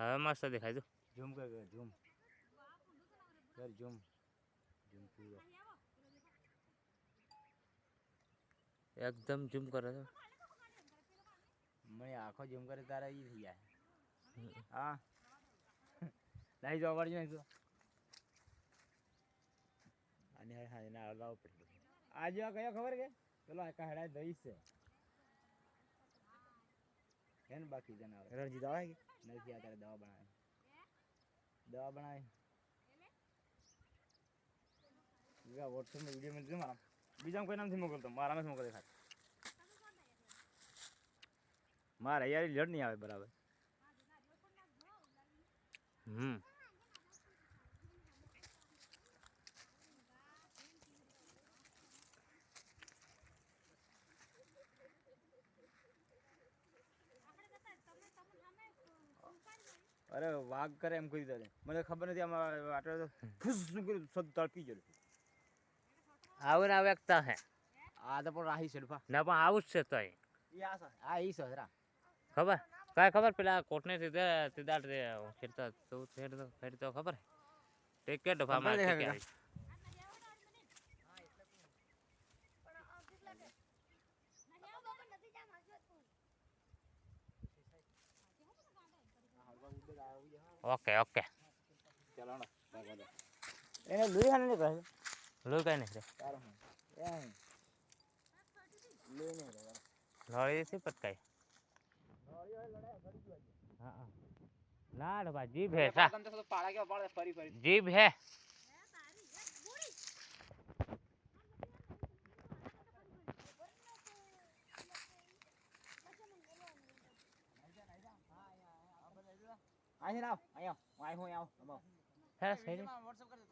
હવે મસ્ત દેખાય જો ઝૂમ કર ઝૂમ કર ઝૂમ ઝૂમ પૂરો એકદમ ઝૂમ કરે છે મને આખો ઝૂમ કરે તારા એ થઈ જાય હા લાઈ જવા ને તો અને હા હા એના અલાવ પડે આજે કયો ખબર કે પેલો આ કહેડા દઈ છે કેન બાકી જન આવે રણજી દવા કે નથી આ તારે દવા બનાવે. દવા બનાવે. બીજા વોટ્સએપમાં વીડિયો મેં મારા. બીજા કોઈ નામથી મોકલતો મારામાં જ મોકલે ખાલી. મારે યાર લડ નહીં આવે બરાબર. હમ. અરે વાઘ કરે એમ કરી દે મને ખબર નથી આમાં આટલો ફૂસ શું કર્યું સદ તળપી ગયો આવું ના વ્યક્તા હે. આ તો પણ રાહી શેડફા ના પણ આવું જ છે તો આ ઈ સસરા ખબર? કાંઈ ખબર? પેલા કોટને સીધે સીધા ફેરતો ફેરતો ખેડતો ખબર? ટિકિટ ફામાં ઓકે ઓકે. એને લઈ હાને નીકળે લો કઈ નહીં લઈ લોળી થી પટકાઈ? હા હા. ના રે ભાઈ જીભ હે સા પાડા કેવા પાડે ફરી ફરી જીભ હે અહીં આવ અહીં આવ અહીં હું આવ સહી વોટ્સએપ કરી